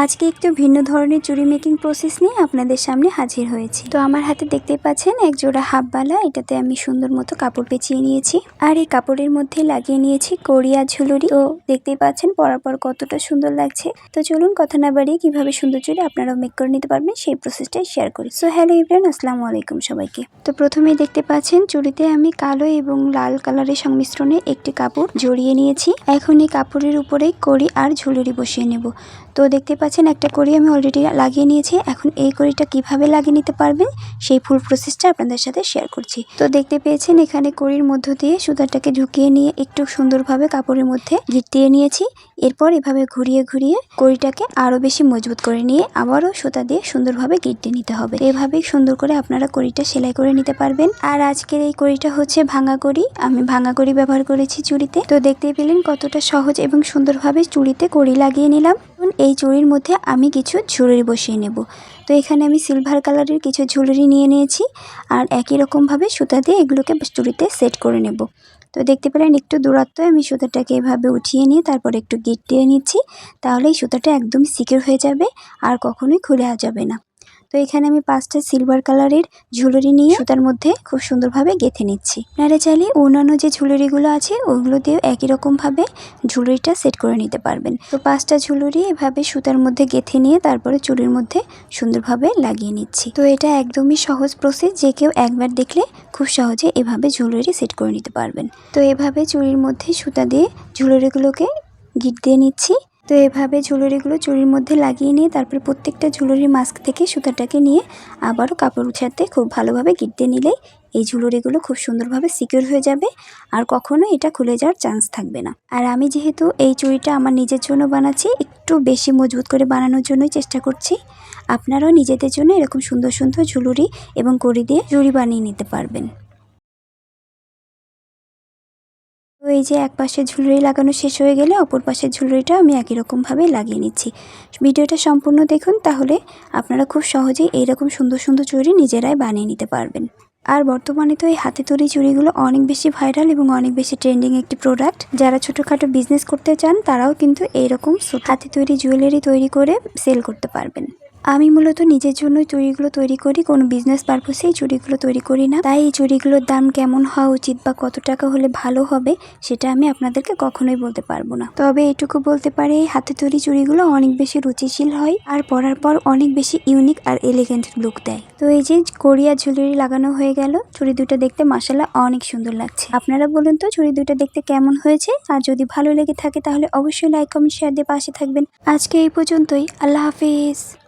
আজকে একটু ভিন্ন ধরনের চুড়ি মেকিং প্রসেস নিয়ে আপনাদের সামনে হাজির হয়েছি। তো আমার হাতে দেখতে পাচ্ছেন, এক জোড়া হাফবালা, এটাতে আমি সুন্দর মতো কাপড় পেঁচিয়ে নিয়েছি। আর এই কাপড়ের মধ্যে লাগিয়ে নিয়েছি কোরিয়া ঝুলুরি। তো দেখতেই পাচ্ছেন পরার পর কতটা সুন্দর লাগছে। তো চলুন কথা না বাড়িয়ে কীভাবে সুন্দর চুড়ি আপনারাও মেক করে নিতে পারবেন, সেই প্রসেসটাই শেয়ার করি। সো হ্যালো ইব্রান আসসালামু আলাইকুম সবাইকে। তো প্রথমেই দেখতে পাচ্ছেন চুড়িতে আমি কালো এবং লাল কালারের সংমিশ্রণে একটি কাপড় জড়িয়ে নিয়েছি। এখন এই কাপড়ের উপরেই কড়ি আর ঝুলুরি বসিয়ে নেব। তো দেখতে পাচ্ছেন একটা কড়ি আমি অলরেডি লাগিয়ে নিয়েছি। এখন এই কড়িটা কীভাবে লাগিয়ে নিতে পারবেন সেই ফুল প্রসেসটা আপনাদের সাথে শেয়ার করছি। তো দেখতে পেয়েছেন এখানে কড়ির মধ্য দিয়ে সুতাটাকে ঝুঁকিয়ে নিয়ে একটু সুন্দরভাবে কাপড়ের মধ্যে দিয়ে নিয়েছি। এরপর এভাবে ঘুরিয়ে ঘুরিয়ে কড়িটাকে আরও বেশি মজবুত করে নিয়ে আবারও সুতা দিয়ে সুন্দরভাবে গিট দিয়ে নিতে হবে। এভাবেই সুন্দর করে আপনারা কড়িটা সেলাই করে নিতে পারবেন। আর আজকের এই কড়িটা হচ্ছে ভাঙা কড়ি। আমি ভাঙা কড়ি ব্যবহার করেছি চুড়িতে। তো দেখতে পেলেন কতটা সহজ এবং সুন্দরভাবে চুড়িতে কড়ি লাগিয়ে নিলাম। এই চুড়ির মধ্যে আমি কিছু ঝুলুরি বসিয়ে নেব। তো এখানে আমি সিলভার কালারের কিছু ঝুলুরি নিয়ে নিয়েছি আর একই রকমভাবে সুতা দিয়ে এগুলোকে চুড়িতে সেট করে নেব। তো দেখতে পেলেন একটু দূরত্ব, আমি সুতাটাকে এভাবে উঠিয়ে নিয়ে তারপর একটু গিট দিয়ে নিচ্ছি, তাহলে এই সুতাটা একদম সিকিউর হয়ে যাবে আর কখনোই খুলে যাবে না। তো এখানে আমি পাঁচটা সিলভার কালারের ঝুলুরি নিয়ে সুতার মধ্যে খুব সুন্দরভাবে গেঁথে নিচ্ছি। আপনারা চাইলে অন্যান্য যে ঝুলুরিগুলো আছে ওগুলো দিয়েও একই রকমভাবে ঝুলুরিটা সেট করে নিতে পারবেন। তো পাঁচটা ঝুলুরি এভাবে সুতার মধ্যে গেঁথে নিয়ে তারপরে চুড়ির মধ্যে সুন্দরভাবে লাগিয়ে নিচ্ছি। তো এটা একদমই সহজ প্রসেস যে কেউ একবার দেখলে খুব সহজে এভাবে ঝুলুরি সেট করে নিতে পারবেন। তো এভাবে চুড়ির মধ্যে সুতা দিয়ে ঝুলুরিগুলোকে গিট দিয়ে নিচ্ছি। তো এভাবে ঝুলুরিগুলো চুড়ির মধ্যে লাগিয়ে নিয়ে তারপর প্রত্যেকটা ঝুলুরির মাস্ক থেকে সুতাটাকে নিয়ে আবারও কাপড় উছাতে খুব ভালোভাবে গিট দিয়ে নিলেই এই ঝুলুরিগুলো খুব সুন্দরভাবে সিকিউর হয়ে যাবে আর কখনো এটা খুলে যাওয়ার চান্স থাকবে না। আর আমি যেহেতু এই চুড়িটা আমার নিজের জন্য বানাচ্ছি, একটু বেশি মজবুত করে বানানোর জন্যই চেষ্টা করছি। আপনারাও নিজেদের জন্য এরকম সুন্দর সুন্দর ঝুলুরি এবং কড়ি দিয়ে চুড়ি বানিয়ে নিতে পারবেন। এই যে এক পাশে ঝুলুরি লাগানো শেষ হয়ে গেলে অপর পাশের ঝুলুরিটা আমি একই রকমভাবে লাগিয়ে নিচ্ছি। ভিডিওটা সম্পূর্ণ দেখুন, তাহলে আপনারা খুব সহজেই এইরকম সুন্দর সুন্দর চুড়ি নিজেরাই বানিয়ে নিতে পারবেন। আর বর্তমানে তো এই হাতে তৈরি চুড়িগুলো অনেক বেশি ভাইরাল এবং অনেক বেশি ট্রেন্ডিং একটি প্রোডাক্ট যারা ছোটোখাটো বিজনেস করতে চান, তারাও কিন্তু এইরকম হাতে তৈরি জুয়েলারি তৈরি করে সেল করতে পারবেন। আমি মূলত নিজের জন্য চুড়িগুলো তৈরি করি, কোনো বিজনেস পারপসে চুড়িগুলো তৈরি করি না। তাই এই চুড়িগুলোর দাম কেমন হওয়া উচিত বা কত টাকা হলে ভালো হবে, সেটা আমি আপনাদেরকে কখনোই বলতে পারব না। তবে এটুকু বলতে পারে এই হাতে তৈরি চুড়িগুলো অনেক বেশি রুচিশীল হয় আর পরার পর অনেক বেশি ইউনিক আর এলিগেন্ট লুক দেয়। তো এই যে কোরিয়া জুয়েলারি লাগানো হয়ে গেল, চুড়ি দুটো দেখতে মাসালা অনেক সুন্দর লাগছে। আপনারা বলুন তো, চুড়ি দুটো দেখতে কেমন হয়েছে? আর যদি ভালো লেগে থাকে তাহলে অবশ্যই লাইক কমেন্ট শেয়ার দিয়ে পাশে থাকবেন। আজকে এই পর্যন্তই, আল্লাহ হাফিজ।